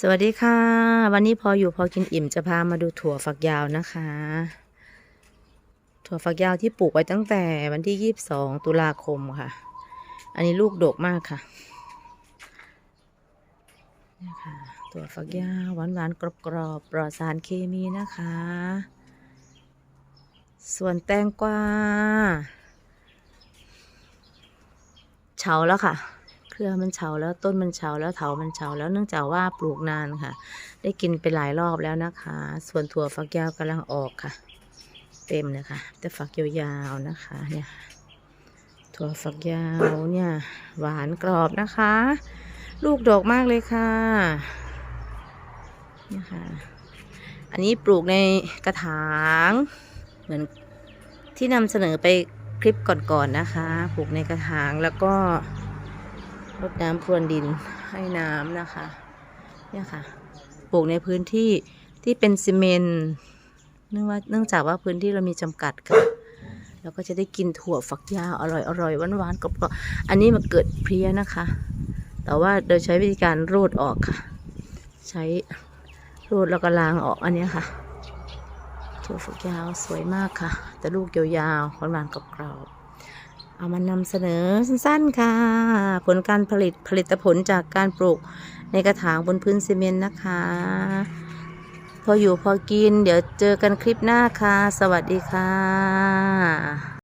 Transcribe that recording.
สวัสดีค่ะ วันนี้พออยู่พอกินอิ่มจะพามาดูถั่วฝักยาวนะคะ ถั่วฝักยาวที่ปลูกไว้ตั้งแต่วันที่22ตุลาคมค่ะ อันนี้ลูกดกมากค่ะนี่ค่ะถั่วฝักยาวหวานหวานกรอบกรอบปลอดสารเคมีนะคะ ส่วนแตงกวาเฉาแล้วค่ะ เครือมันเฉาแล้วต้นมันเฉาแล้วเถามันเฉาแล้วเนื่องจากว่าปลูกนานค่ะ ได้กินไปหลายรอบแล้วนะคะ ส่วนถั่วฝักยาวกำลังออกค่ะ เต็มเลยค่ะแต่ฝักยาวๆนะคะเนี่ยถั่วฝักยาวเนี่ยหวานกรอบนะคะ ลูกดอกมากเลยค่ะเนี่ยค่ะ อันนี้ปลูกในกระถาง เหมือนที่นำเสนอไปคลิปก่อนๆนะคะ ปลูกในกระถางแล้วก็ รดน้ำพรวนดินให้น้ำนะคะ เนี่ยค่ะ ปลูกในพื้นที่ที่เป็นซีเมนต์เนื่องว่าเนื่องจากว่าพื้นที่เรามีจำกัดค่ะเราก็จะได้กินถั่วฝักยาวอร่อยอร่อยหวานหวานๆกรอบๆอันนี้มันเกิดเพลี้ยนะคะ แต่ว่าโดยใช้วิธีการรูดออกค่ะ ใช้รูดแล้วก็ล้างออกอันนี้ค่ะถั่วฝักยาวสวยมากค่ะ แต่ลูกยาวๆหวานหวานๆกรอบๆ เอามานำเสนอสั้นๆค่ะ ผลการผลิตผลิตผลจากการปลูกในกระถางบนพื้นซีเมนต์นะคะ พออยู่พอกินเดี๋ยวเจอกันคลิปหน้าค่ะ สวัสดีค่ะ